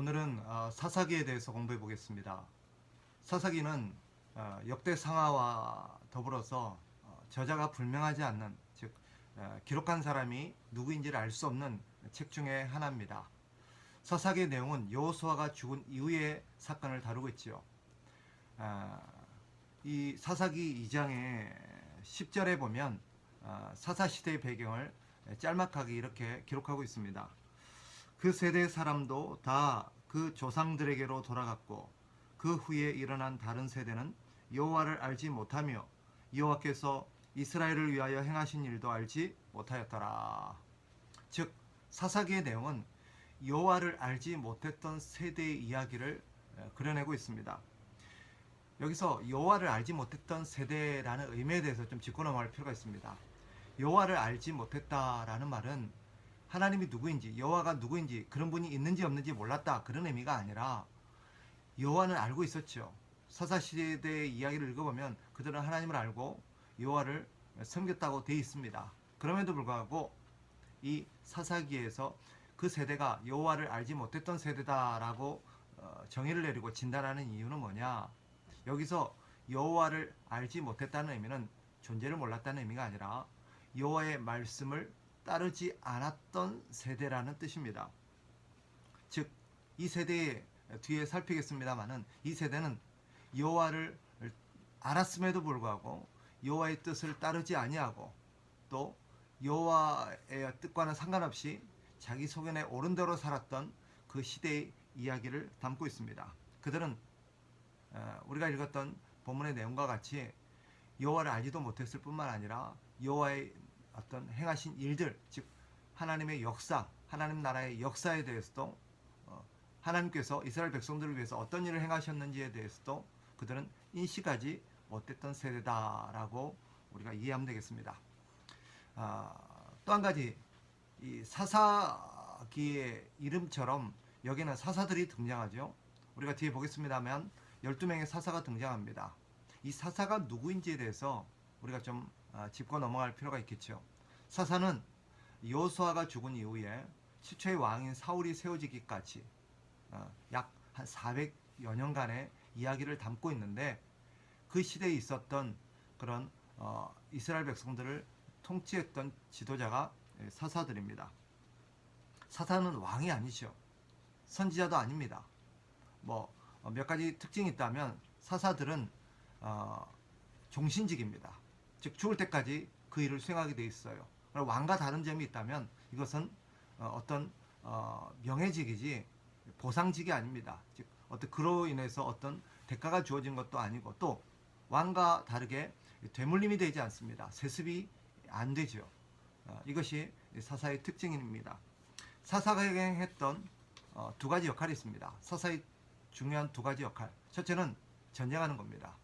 오늘은 어, 사사기에 대해서 공부해 보겠습니다. 사사기는 어, 역대 상하와 더불어서 어, 저자가 불명하지 않는 즉 어, 기록한 사람이 누구인지를 알 수 없는 책 중에 하나입니다. 사사기의 내용은 여호수아가 죽은 이후의 사건을 다루고 있지요. 아, 이 사사기 2장의 10절에 보면 아, 사사 시대의 배경을 짤막하게 이렇게 기록하고 있습니다. 그 세대 사람도 다 그 조상들에게로 돌아갔고 그 후에 일어난 다른 세대는 여호와를 알지 못하며 여호와께서 이스라엘을 위하여 행하신 일도 알지 못하였더라. 즉 사사기의 내용은 여호와를 알지 못했던 세대의 이야기를 에, 그려내고 있습니다. 여기서 여호와를 알지 못했던 세대라는 의미에 대해서 좀 짚고 넘어갈 필요가 있습니다. 여호와를 알지 못했다라는 말은 하나님이 누구인지 여호와가 누구인지 그런 분이 있는지 없는지 몰랐다 그런 의미가 아니라 여호와는 알고 있었죠. 사사 시대의 이야기를 읽어보면 그들은 하나님을 알고 여호와를 섬겼다고 돼 있습니다. 그럼에도 불구하고 이 사사기에서 그 세대가 여호와를 알지 못했던 세대다라고 어, 정의를 내리고 진단하는 이유는 뭐냐? 여기서 여호와를 알지 못했다는 의미는 존재를 몰랐다는 의미가 아니라 여호와의 말씀을 따르지 않았던 세대라는 뜻입니다. 즉 이 세대의 뒤에 살피겠습니다만은 이 세대는 여호와를 알았음에도 불구하고 여호와의 뜻을 따르지 아니하고 또 여호와의 뜻과는 상관없이 자기 소견에 옳은 대로 살았던 그 시대의 이야기를 담고 있습니다. 그들은 어, 우리가 읽었던 본문의 내용과 같이 여호와를 알지도 못했을 뿐만 아니라 여호와의 어떤 행하신 일들, 즉 하나님의 역사, 하나님 나라의 역사에 대해서도 어, 하나님께서 이스라엘 백성들을 위해서 어떤 일을 행하셨는지에 대해서도 그들은 인식하지 못했던 세대다라고 우리가 이해하면 되겠습니다. 아, 또한 가지 이 사사기의 이름처럼 여기는 사사들이 등장하죠. 우리가 뒤에 보겠습니다만 12명의 사사가 등장합니다. 이 사사가 누구인지에 대해서 우리가 좀 아, 짚고 넘어갈 필요가 있겠죠. 사사는 요수아가 죽은 이후에 시초의 왕인 사울이 세워지기까지 어, 약한 400여 년간의 이야기를 담고 있는데 그 시대에 있었던 그런 어, 이스라엘 백성들을 통치했던 지도자가 예, 사사들입니다. 사사는 왕이 아니죠. 선지자도 아닙니다. 뭐 몇 가지 특징이 있다면 사사들은 어, 종신직입니다. 즉 죽을 때까지 그 일을 수행하게 돼 있어요. 왕과 다른 점이 있다면 이것은 어, 어떤 어, 명예직이지 보상직이 아닙니다. 즉 어떤 그로 인해서 어떤 대가가 주어진 것도 아니고 또 왕과 다르게 되물림이 되지 않습니다. 세습이 안 되죠. 어, 이것이 사사의 특징입니다. 사사가 행했던 어, 두 가지 역할이 있습니다. 사사의 중요한 두 가지 역할. 첫째는 전쟁하는 겁니다.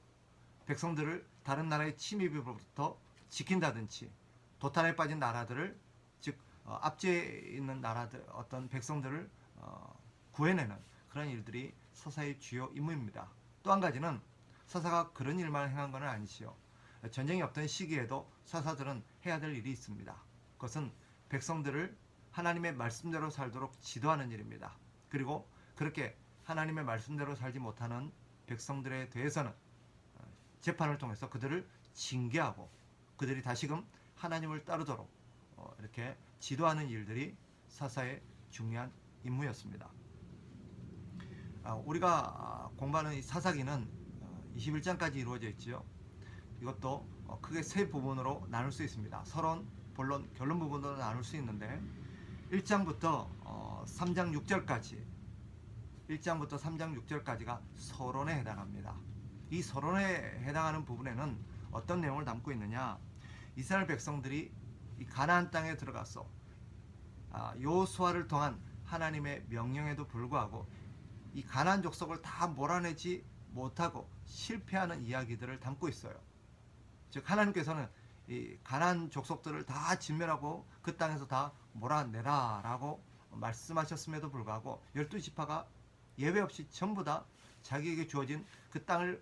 백성들을 다른 나라의 침입으로부터 지킨다든지 도탄에 빠진 나라들을 즉 어, 앞지에 있는 나라들 어떤 백성들을 어, 구해내는 그런 일들이 사사의 주요 임무입니다. 또 한 가지는 사사가 그런 일만 행한 것은 아니지요. 전쟁이 없던 시기에도 사사들은 해야 될 일이 있습니다. 그것은 백성들을 하나님의 말씀대로 살도록 지도하는 일입니다. 그리고 그렇게 하나님의 말씀대로 살지 못하는 백성들에 대해서는 어, 재판을 통해서 그들을 징계하고 그들이 다시금 하나님을 따르도록 어, 이렇게 지도하는 일들이 사사의 중요한 임무였습니다. 아, 우리가 공부하는 이 사사기는 21장까지 이루어져 있지요. 이것도 어, 크게 세 부분으로 나눌 수 있습니다. 서론, 본론, 결론 부분으로 나눌 수 있는데 1장부터 3장 6절까지 1장부터 3장 6절까지가 서론에 해당합니다. 이 서론에 해당하는 부분에는 어떤 내용을 담고 있느냐? 이스라엘 백성들이 이 가나안 땅에 들어가서 아, 요수아를 통한 하나님의 명령에도 불구하고 이 가나안 족속을 다 몰아내지 못하고 실패하는 이야기들을 담고 있어요. 즉 하나님께서는 이 가나안 족속들을 다 진멸하고 그 땅에서 다 몰아내라라고 말씀하셨음에도 불구하고 열두 지파가 예외 없이 전부 다 자기에게 주어진 그 땅을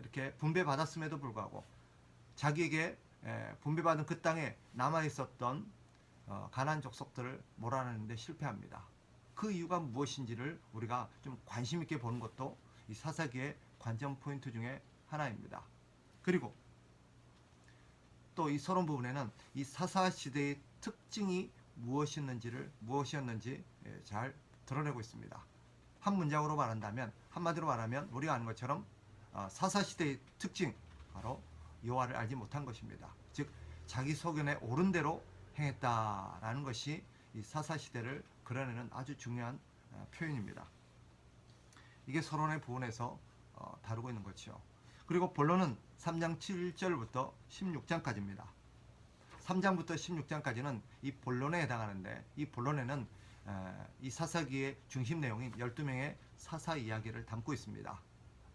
이렇게 분배받았음에도 불구하고 자기에게 분배받은 그 땅에 남아 있었던 어, 가난 족속들을 몰아내는데 실패합니다. 그 이유가 무엇인지를 우리가 좀 관심 있게 보는 것도 이 사사기의 관전 포인트 중에 하나입니다. 그리고 또 이 서론 부분에는 이 사사 시대의 특징이 무엇이었는지를 무엇이었는지 예, 잘 드러내고 있습니다. 한 문장으로 말한다면 한마디로 말하면 우리가 아는 것처럼 어, 사사 시대의 특징 바로 여호와를 알지 못한 것입니다. 즉 자기 소견에 옳은 대로 행했다라는 것이 이 사사 시대를 그려내는 아주 중요한 어, 표현입니다. 이게 서론의 부분에서 어, 다루고 있는 거죠. 그리고 본론은 3장 7절부터 16장까지입니다. 3장부터 16장까지는 이 본론에 해당하는데 이 본론에는 에, 이 사사기의 중심 내용인 12명의 사사 이야기를 담고 있습니다.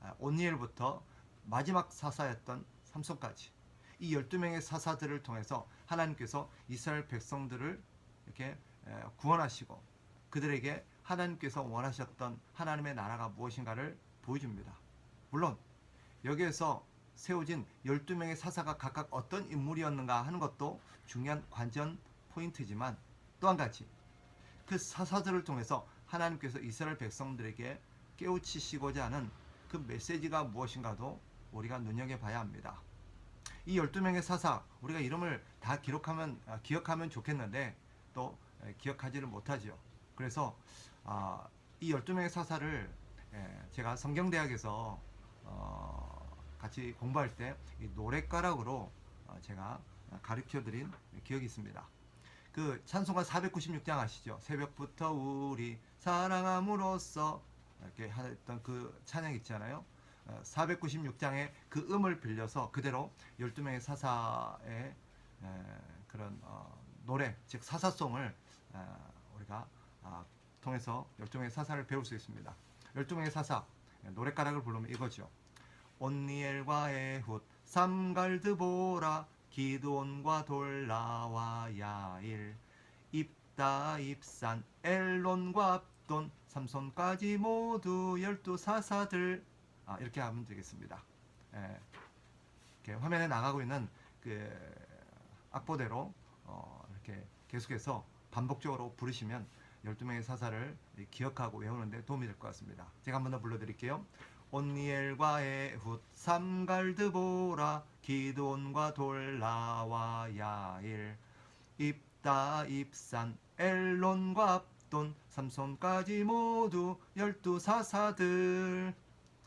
아, 온니엘부터 마지막 사사였던 삼손까지 이 12명의 사사들을 통해서 하나님께서 이스라엘 백성들을 이렇게 에, 구원하시고 그들에게 하나님께서 원하셨던 하나님의 나라가 무엇인가를 보여줍니다. 물론 여기에서 세워진 12명의 사사가 각각 어떤 인물이었는가 하는 것도 중요한 관전 포인트지만 또 한 가지 그 사사들을 통해서 하나님께서 이스라엘 백성들에게 깨우치시고자 하는 그 메시지가 무엇인가도 우리가 눈여겨봐야 합니다. 이 12명의 사사 우리가 이름을 다 기록하면 아, 기억하면 좋겠는데 또 에, 기억하지를 못하죠. 그래서 아, 이 12명의 사사를 에, 제가 성경대학에서 어, 같이 공부할 때이 노랫가락으로 어, 제가 가르쳐 드린 기억이 있습니다. 그 찬송가 496장 아시죠? 새벽부터 우리 사랑함으로써 이렇게 했던 그 찬양 있잖아요. 496장의 그 음을 빌려서 그대로 12명의 사사의 에, 그런 어, 노래, 즉 사사송을 어, 우리가 아, 통해서 12명의 사사를 배울 수 있습니다. 12명의 사사 노랫가락을 부르면 이거죠. 온니엘과 에훗 삼갈드보라 기드온과 돌라와 야일 입다 입산 엘론과 압돈 삼손까지 모두 열두 사사들 아, 이렇게 하면 되겠습니다. 예, 이렇게 화면에 나가고 있는 그 악보대로 어, 이렇게 계속해서 반복적으로 부르시면 12명의 사사를 기억하고 외우는데 도움이 될 것 같습니다. 제가 한 번 더 불러드릴게요. 온니엘과 에훗 삼갈드보라 기드온과 돌라와 야일 입다 입산 엘론과 압돈 삼손까지 모두 열두 사사들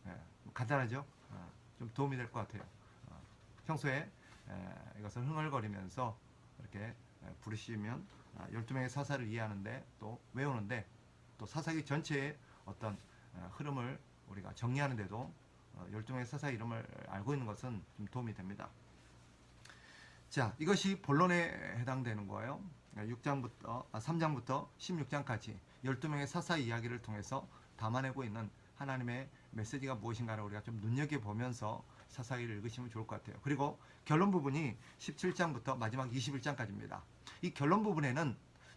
예, 간단하죠? 어, 좀 도움이 될 것 같아요. 어, 평소에 에, 이것을 흥얼거리면서 이렇게 에, 부르시면 아, 12명의 사사를 이해하는데 또 외우는데 또 사사기 전체의 어떤 어, 흐름을 우리가 정리하는데도 어, 12명의 사사 이름을 알고 있는 것은 좀 도움이 됩니다. 자, 이것이 본론에 해당되는 거예요. 6장부터 아, 3장부터 16장까지 12명의 사사 이야기를 통해서 담아내고 있는 하나님의 메시지가 무엇인가를 우리가 좀 눈여겨 보면서 사사기를 읽으시면 좋을 것 같아요. 그리고 결론 부분이 17장부터 마지막 21장까지입니다. 이 결론 부분에는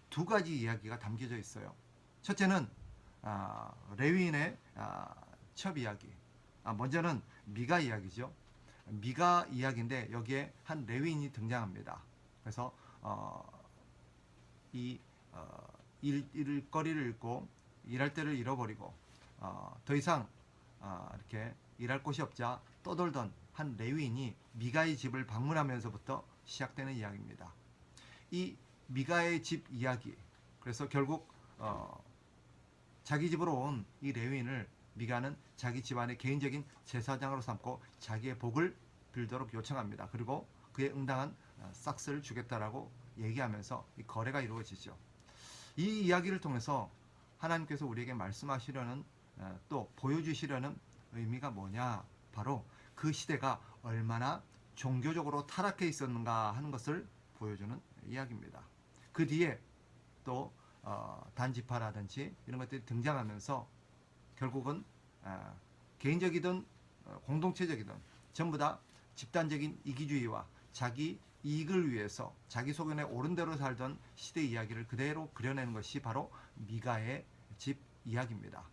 두 가지 이야기가 담겨져 있어요. 첫째는 아, 레위인의 아, 첩 이야기. 아, 먼저는 미가 이야기죠. 미가 이야기인데 여기에 한 레위인이 등장합니다. 그래서 어, 이 어, 일, 일거리를 잃고 일할 때를 잃어버리고 어, 더 이상 어, 이렇게 일할 곳이 없자 떠돌던 한 레위인이 미가의 집을 방문하면서부터 시작되는 이야기입니다. 이 미가의 집 이야기. 그래서 결국 어, 자기 집으로 온 이 레위인을 미가는 자기 집안의 개인적인 제사장으로 삼고 자기의 복을 빌도록 요청합니다. 그리고 그에 응당한 어, 싹스를 주겠다라고 얘기하면서 이 거래가 이루어지죠. 이 이야기를 통해서 하나님께서 우리에게 말씀하시려는 어, 또 보여주시려는 의미가 뭐냐? 바로 그 시대가 얼마나 종교적으로 타락해 있었는가 하는 것을 보여주는 이야기입니다. 그 뒤에 또 어, 단지파라든지 이런 것들이 등장하면서 결국은 어, 개인적이든 어, 공동체적이든 전부 다 집단적인 이기주의와 자기 이익을 위해서 자기 소견에 옳은 대로 살던 시대 이야기를 그대로 그려내는 것이 바로 미가의 집 이야기입니다.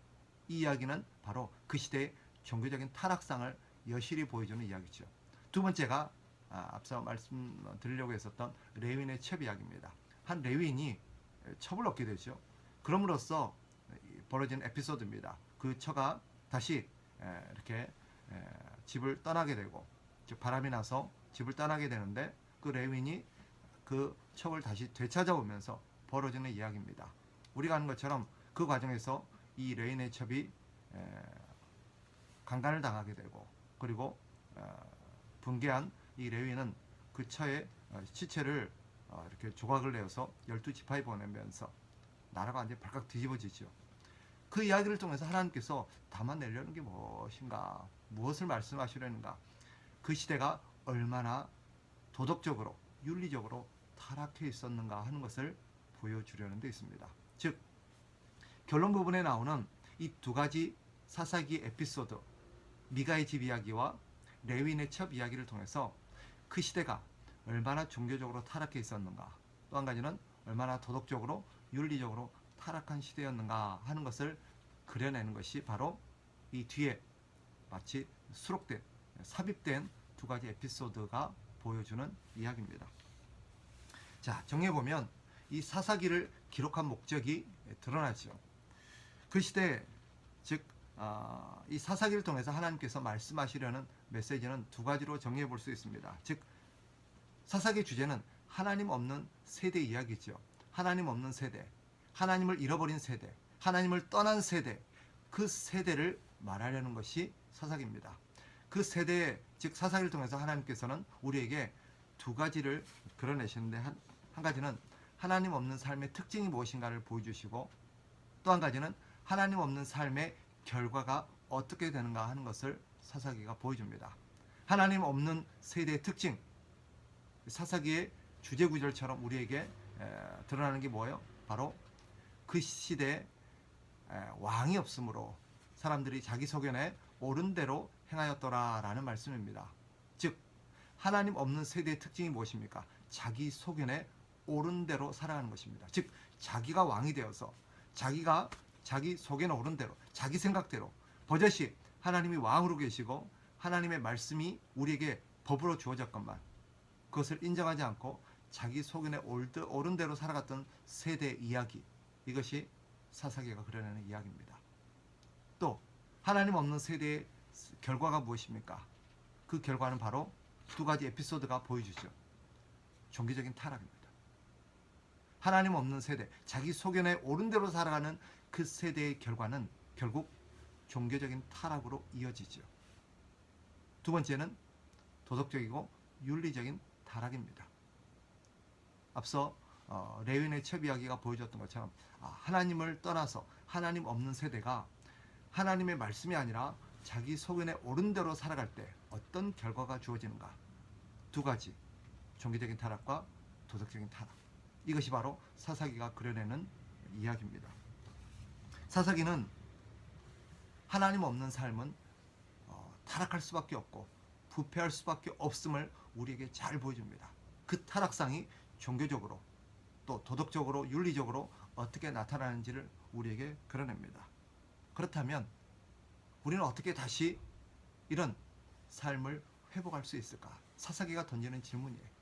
이 이야기는 바로 그 시대의 종교적인 타락상을 여실히 보여주는 이야기죠. 두 번째가 아, 앞서 말씀드리려고 했었던 레위인의 첩 이야기입니다. 한 레위인이 첩을 얻게 되죠. 그럼으로써 벌어진 에피소드입니다. 그 처가 다시 에, 이렇게 에, 집을 떠나게 되고 즉 바람이 나서 집을 떠나게 되는데 그 레윈이 그 척을 다시 되찾아오면서 벌어지는 이야기입니다. 우리가 아는 것처럼 그 과정에서 이 레인의 첩이 에, 강간을 당하게 되고 그리고 어, 붕괴한 이 레위는 그 처의 어, 시체를 어, 이렇게 조각을 내어서 열두 지파에 보내면서 나라가 완전히 발칵 뒤집어지죠. 그 이야기를 통해서 하나님께서 담아내려는 게 무엇인가, 무엇을 말씀하시려는가, 그 시대가 얼마나 도덕적으로, 윤리적으로 타락해 있었는가 하는 것을 보여주려는 데 있습니다. 즉 결론 부분에 나오는 이 두 가지 사사기 에피소드, 미가의 집 이야기와 레윈의 첩 이야기를 통해서 그 시대가 얼마나 종교적으로 타락해 있었는가, 또 한 가지는 얼마나 도덕적으로, 윤리적으로 타락한 시대였는가 하는 것을 그려내는 것이 바로 이 뒤에 마치 수록된, 삽입된 두 가지 에피소드가 보여주는 이야기입니다. 자, 정리해 보면 이 사사기를 기록한 목적이 드러나죠. 그 시대 즉 아, 이 사사기를 통해서 하나님께서 말씀하시려는 메시지는 두 가지로 정리해 볼 수 있습니다. 즉 사사기 주제는 하나님 없는 세대 이야기죠. 하나님 없는 세대, 하나님을 잃어버린 세대, 하나님을 떠난 세대, 그 세대를 말하려는 것이 사사기입니다. 그 세대, 즉 사사기를 통해서 하나님께서는 우리에게 두 가지를 그려내시는데 한, 한 가지는 하나님 없는 삶의 특징이 무엇인가를 보여주시고 또 한 가지는 하나님 없는 삶의 결과가 어떻게 되는가 하는 것을 사사기가 보여줍니다. 하나님 없는 세대의 특징, 사사기의 주제 구절처럼 우리에게 에, 드러나는 게 뭐예요? 바로 그 시대에 에, 왕이 없으므로 사람들이 자기 소견에 옳은 대로 행하였더라라는 말씀입니다. 즉 하나님 없는 세대의 특징이 무엇입니까? 자기 소견에 옳은 대로 살아가는 것입니다. 즉 자기가 왕이 되어서 자기가 자기 속에는 옳은 대로 자기 생각대로 버젓이 하나님이 왕으로 계시고 하나님의 말씀이 우리에게 법으로 주어졌건만 그것을 인정하지 않고 자기 속에 옳은 대로 살아갔던 세대 이야기 이것이 사사기가 그려내는 이야기입니다. 또 하나님 없는 세대의 결과가 무엇입니까? 그 결과는 바로 두 가지 에피소드가 보여주죠. 종교적인 타락입니다. 하나님 없는 세대, 자기 소견에 옳은 대로 살아가는 그 세대의 결과는 결국 종교적인 타락으로 이어지죠. 두 번째는 도덕적이고 윤리적인 타락입니다. 앞서 어, 레윈의 첩 이야기가 보여줬던 것처럼 아, 하나님을 떠나서 하나님 없는 세대가 하나님의 말씀이 아니라 자기 소견에 옳은 대로 살아갈 때 어떤 결과가 주어지는가 두 가지 종교적인 타락과 도덕적인 타락 이것이 바로 사사기가 그려내는 이야기입니다. 사사기는 하나님 없는 삶은 어, 타락할 수밖에 없고 부패할 수밖에 없음을 우리에게 잘 보여줍니다. 그 타락상이 종교적으로 또 도덕적으로 윤리적으로 어떻게 나타나는지를 우리에게 그려냅니다. 그렇다면 우리는 어떻게 다시 이런 삶을 회복할 수 있을까? 사사기가 던지는 질문이에요.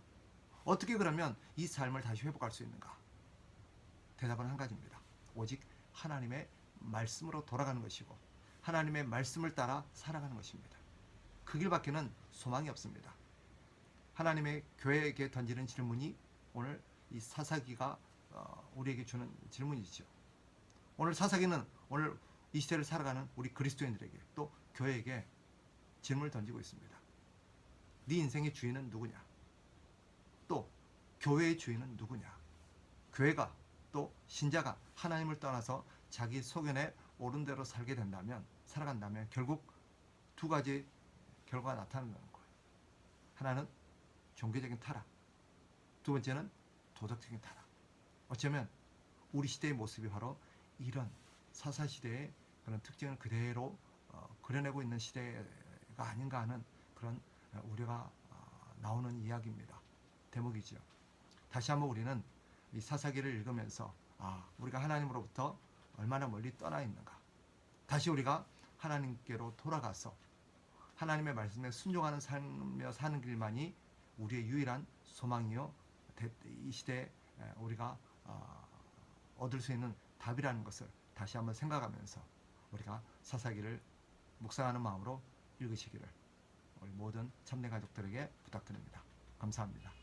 어떻게 그러면 이 삶을 다시 회복할 수 있는가? 대답은 한 가지입니다. 오직 하나님의 말씀으로 돌아가는 것이고 하나님의 말씀을 따라 살아가는 것입니다. 그 길밖에는 소망이 없습니다. 하나님의 교회에게 던지는 질문이 오늘 이 사사기가 어, 우리에게 주는 질문이죠. 오늘 사사기는 오늘 이 시대를 살아가는 우리 그리스도인들에게 또 교회에게 질문을 던지고 있습니다. 네 인생의 주인은 누구냐? 또 교회의 주인은 누구냐? 교회가 또 신자가 하나님을 떠나서 자기 소견에 옳은 대로 살게 된다면 살아간다면 결국 두 가지 결과가 나타나는 거예요. 하나는 종교적인 타락, 두 번째는 도덕적인 타락. 어쩌면 우리 시대의 모습이 바로 이런 사사 시대의 그런 특징을 그대로 어, 그려내고 있는 시대가 아닌가 하는 그런 우려가 어, 나오는 이야기입니다. 대목이죠. 다시 한번 우리는 이 사사기를 읽으면서 아, 우리가 하나님으로부터 얼마나 멀리 떠나 있는가. 다시 우리가 하나님께로 돌아가서 하나님의 말씀에 순종하는 삶며 사는 길만이 우리의 유일한 소망이요 이 시대에 우리가 어, 얻을 수 있는 답이라는 것을 다시 한번 생각하면서 우리가 사사기를 묵상하는 마음으로 읽으시기를 우리 모든 참된 가족들에게 부탁드립니다. 감사합니다.